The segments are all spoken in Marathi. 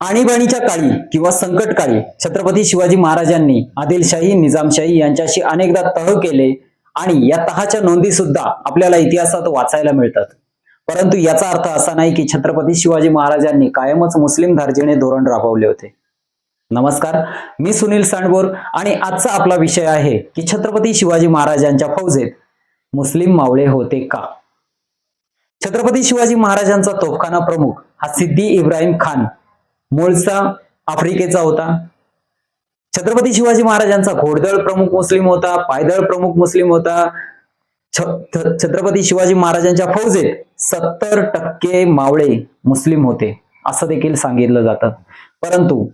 आणीबाणीच्या काळी किंवा संकट काळी छत्रपती शिवाजी महाराजांनी आदिलशाही निजामशाही यांच्याशी अनेकदा तह केले आणि या तहाच्या नोंदी सुद्धा आपल्याला इतिहासात वाचायला मिळतात. परंतु याचा अर्थ असा नाही की छत्रपती शिवाजी महाराजांनी कायमच मुस्लिम धार्जिणे धोरण राबवले होते. नमस्कार मी सुनील सांडबोर आणि आजचा आपला विषय आहे की छत्रपती शिवाजी महाराजांच्या फौजेत मुस्लिम मावळे होते का? छत्रपती शिवाजी महाराजांचा तोफखाना प्रमुख हा सिद्धी इब्राहिम खान मूळचा आफ्रिकेचा होता. छत्रपती शिवाजी महाराजांचा घोडदळ प्रमुख मुस्लिम होता पायदळ प्रमुख मुस्लिम होता. छत्रपती शिवाजी महाराजांच्या फौजेत सत्तर टक्के मावळे मुस्लिम होते असं देखील सांगितलं जातं. परंतु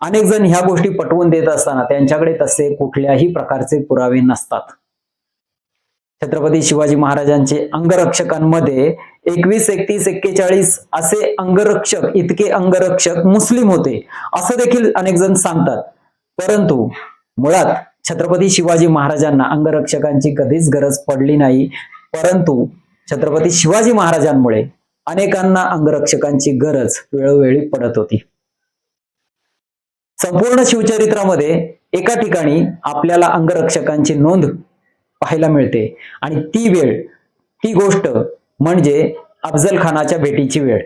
अनेक जण ह्या गोष्टी पटवून देत असताना त्यांच्याकडे तसे कुठल्याही प्रकारचे पुरावे नसतात. छत्रपती शिवाजी महाराजांचे अंगरक्षकांमध्ये एकवीस एकतीस एक्केचाळीस असे अंगरक्षक इतके अंगरक्षक मुस्लिम होते. असं देखील अनेक जण सांगतात. परंतु मुळात छत्रपती शिवाजी महाराजांना अंगरक्षकांची कधीच गरज पडली नाही. परंतु छत्रपती शिवाजी महाराजांमुळे अनेकांना अंगरक्षकांची गरज वेळोवेळी पडत होती. संपूर्ण शिवचरित्रामध्ये एका ठिकाणी आपल्याला अंगरक्षकांची नोंद पाहायला मिळते. आणि ती वेळ ती गोष्ट म्हणजे अफजल खानाच्या भेटीची वेळ.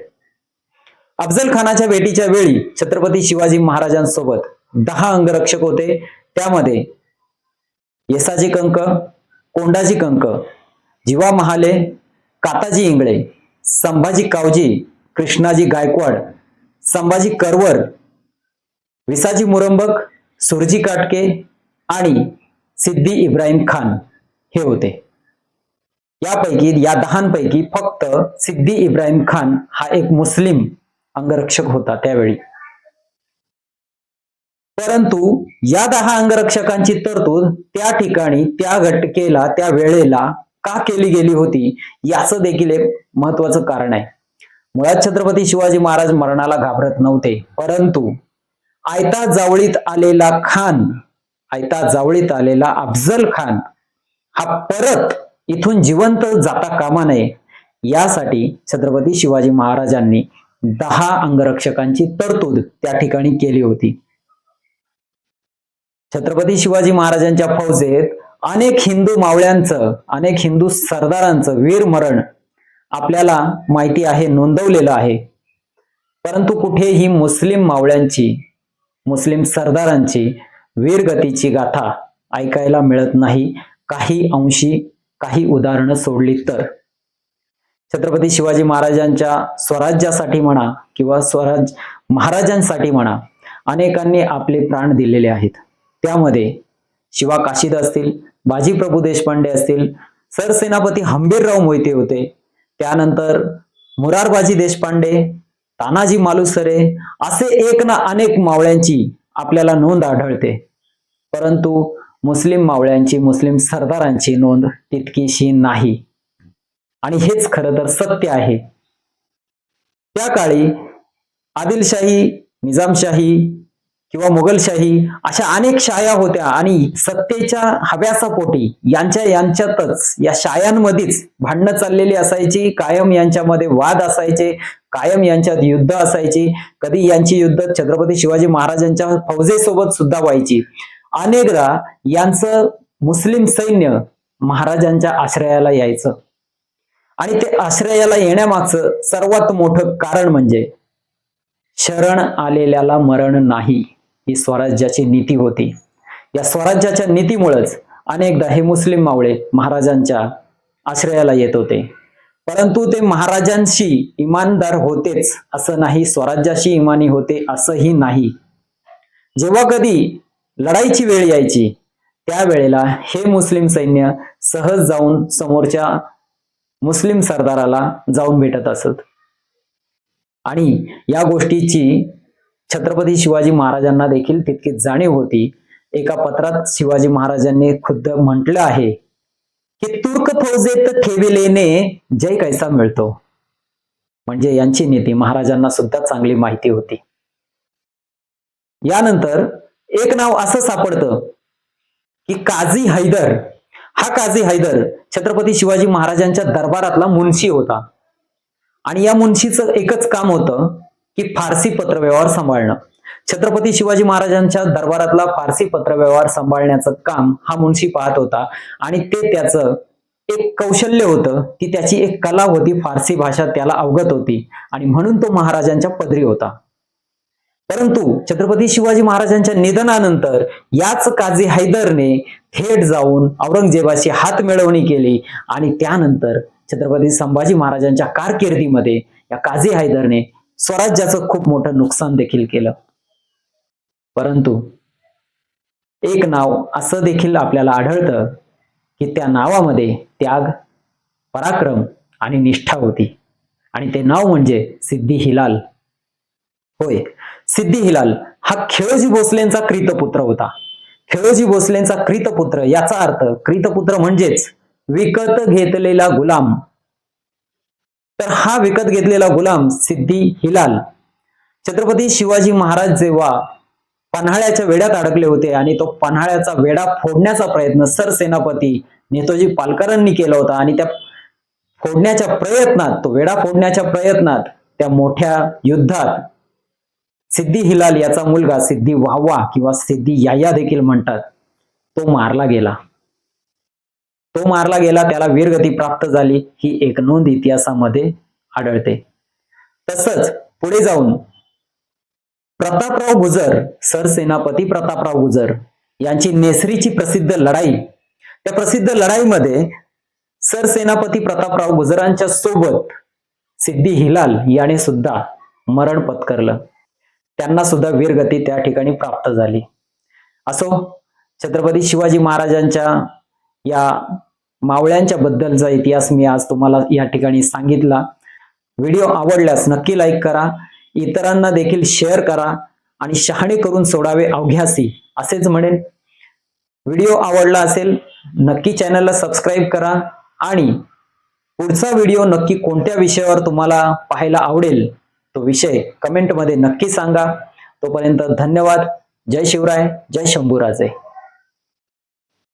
अफजल खानाच्या भेटीच्या वेळी छत्रपती शिवाजी महाराजांसोबत दहा अंगरक्षक होते. त्यामध्ये येसाजी कंक कोंडाजी कंक जीवा महाले काताजी इंगळे संभाजी कावजी कृष्णाजी गायकवाड संभाजी करवर विसाजी मुरंबक सुरजी काटके आणि सिद्धी इब्राहिम खान. हे होते. यापैकी या दहांपैकी फक्त सिद्धी इब्राहिम खान हा एक मुस्लिम अंगरक्षक होता त्यावेळी. परंतु या दहा अंगरक्षकांची तरतूद त्या ठिकाणी त्या घटकेला त्या वेळेला का केली गेली होती याचं देखील एक महत्वाचं कारण आहे. मुळात छत्रपती शिवाजी महाराज मरणाला घाबरत नव्हते परंतु आयता जावळीत आलेला खान आयता जावळीत आलेला अफजल खान हा परत इथून जिवंत जाता कामा नये. यासाठी छत्रपती शिवाजी महाराजांनी दहा अंगरक्षकांची तरतूद त्या ठिकाणी केली होती. छत्रपती शिवाजी महाराजांच्या फौजेत अनेक हिंदू मावळ्यांचं अनेक हिंदू सरदारांचं वीर मरण आपल्याला माहिती आहे नोंदवलेलं आहे. परंतु कुठेही मुस्लिम मावळ्यांची मुस्लिम सरदारांची वीरगतीची गाथा ऐकायला मिळत नाही. काही अंशी काही उदाहरणं सोडली तर. छत्रपती शिवाजी महाराजांच्या स्वराज्यासाठी म्हणा किंवा स्वराज महाराजांसाठी म्हणा अनेकांनी आपले प्राण दिलेले आहेत. त्यामध्ये शिवा काशीद असतील बाजी प्रभू देशपांडे असतील सरसेनापती हंबीरराव मोहिते होते. त्यानंतर मुरारबाजी देशपांडे तानाजी मालुसरे असे एक ना अनेक मावळ्यांची आपल्याला नोंद आढळते. परंतु मुस्लिम मावळ्यांची मुस्लिम सरदारांची नोंद तितकीशी नाही. आणि हेच खरं तर सत्य आहे. त्या काळी आदिलशाही निजामशाही किंवा मुघलशाही अशा अनेक शाया होत्या आणि सत्तेच्या हव्यासापोटी यांच्या यांच्यातच या शायांमध्येच भांडणं चाललेली असायची कायम यांच्यामध्ये वाद असायचे कायम यांच्यात युद्ध असायची कधी यांची युद्ध छत्रपती शिवाजी महाराजांच्या फौजेसोबत सुद्धा व्हायची. अनेकदा यांचं मुस्लिम सैन्य महाराजांच्या आश्रयाला यायचं. आणि ते आश्रयाला येण्यामागचं सर्वात मोठं कारण म्हणजे शरण आलेल्याला मरण नाही ही स्वराज्याची नीती होती. या स्वराज्याच्या नीतीमुळेच अनेकदा हे मुस्लिम मावळे महाराजांच्या आश्रयाला येत होते. परंतु ते महाराजांशी इमानदार होतेच असं नाही स्वराज्याशी इमानी होते असंही नाही. जेव्हा कधी लढाईची वेळ यायची. त्यावेळेला हे मुस्लिम सैन्य सहज जाऊन समोरच्या मुस्लिम सरदाराला जाऊन भेटत असत. आणि या गोष्टीची छत्रपती शिवाजी महाराजांना देखील तितकी जाणीव होती. एका पत्रात शिवाजी महाराजांनी खुद्द म्हटलं आहे की तुर्क फौजेत ठेविलेने जय कैसा मिळतो? म्हणजे यांची नीती महाराजांना सुद्धा चांगली माहिती होती. यानंतर एक नाव असं सापडतं की काझी हैदर. हा काझी हैदर छत्रपती शिवाजी महाराजांच्या दरबारातला मुन्शी होता. आणि या मुन्शीचं एकच काम होतं की फारसी पत्रव्यवहार सांभाळणं. छत्रपती शिवाजी महाराजांच्या दरबारातला फारसी पत्रव्यवहार सांभाळण्याचं काम हा मुन्शी पाहत होता. आणि ते त्याचं एक कौशल्य होतं ती त्याची एक कला होती फारसी भाषा त्याला अवगत होती. आणि म्हणून तो महाराजांच्या पदरी होता. परंतु छत्रपती शिवाजी महाराजांच्या निधनानंतर याच काझी हैदरने थेट जाऊन औरंगजेबाशी हात मिळवणी केली आणि त्यानंतर छत्रपती संभाजी महाराजांच्या कारकिर्दीमध्ये या काझी हैदरने स्वराज्याचं खूप मोठं नुकसान देखील केलं. परंतु एक नाव असं देखील आपल्याला आढळतं की त्या नावामध्ये त्याग पराक्रम आणि निष्ठा होती. आणि ते नाव म्हणजे सिद्धी हिलाल. होय सिद्धी हिलाल हा खेळोजी भोसलेंचा क्रीतपुत्र होता. खेळोजी भोसलेंचा क्रीतपुत्र याचा अर्थ क्रीतपुत्र म्हणजेच विकत घेतलेला गुलाम. तर हा विकत घेतलेला गुलाम सिद्धी हिलाल. छत्रपती शिवाजी महाराज जेव्हा पन्हाळ्याच्या वेड्यात अडकले होते आणि तो पन्हाळ्याचा वेडा फोडण्याचा प्रयत्न सरसेनापती नेतोजी पालकरांनी केला होता आणि त्या फोडण्याच्या प्रयत्नात तो वेडा फोडण्याच्या प्रयत्नात त्या मोठ्या युद्धात सिद्धी हिलाल याचा मुलगा सिद्धी वाहवा किंवा सिद्धी याया देखील म्हणतात. तो मारला गेला. तो मारला गेला त्याला वीरगती प्राप्त झाली. ही एक नोंद इतिहासामध्ये आढळते. तसंच पुढे जाऊन प्रतापराव गुजर सरसेनापती प्रतापराव गुजर यांची नेसरीची प्रसिद्ध लढाई. त्या प्रसिद्ध लढाईमध्ये सरसेनापती प्रतापराव गुजरांच्या सोबत सिद्धी हिलाल याने सुद्धा मरण पत्करलं. त्यांना सुद्धा वीरगती त्या ठिकाणी प्राप्त झाली. असो छत्रपती शिवाजी महाराजांच्या या मावळ्यांच्या बद्दलचा इतिहास मी आज तुम्हाला या ठिकाणी सांगितला. व्हिडिओ आवडल्यास नक्की लाईक करा इतरांना देखील शेअर करा आणि शहाणे करून सोडावे अवघ्यासी असेच म्हणेन. व्हिडिओ आवडला असेल नक्की चॅनलला सबस्क्राईब करा आणि पुढचा व्हिडिओ नक्की कोणत्या विषयावर तुम्हाला पाहायला आवडेल तो विषय कमेंटमध्ये नक्की सांगा. तोपर्यंत धन्यवाद. जय शिवराय जय शंभूराजे.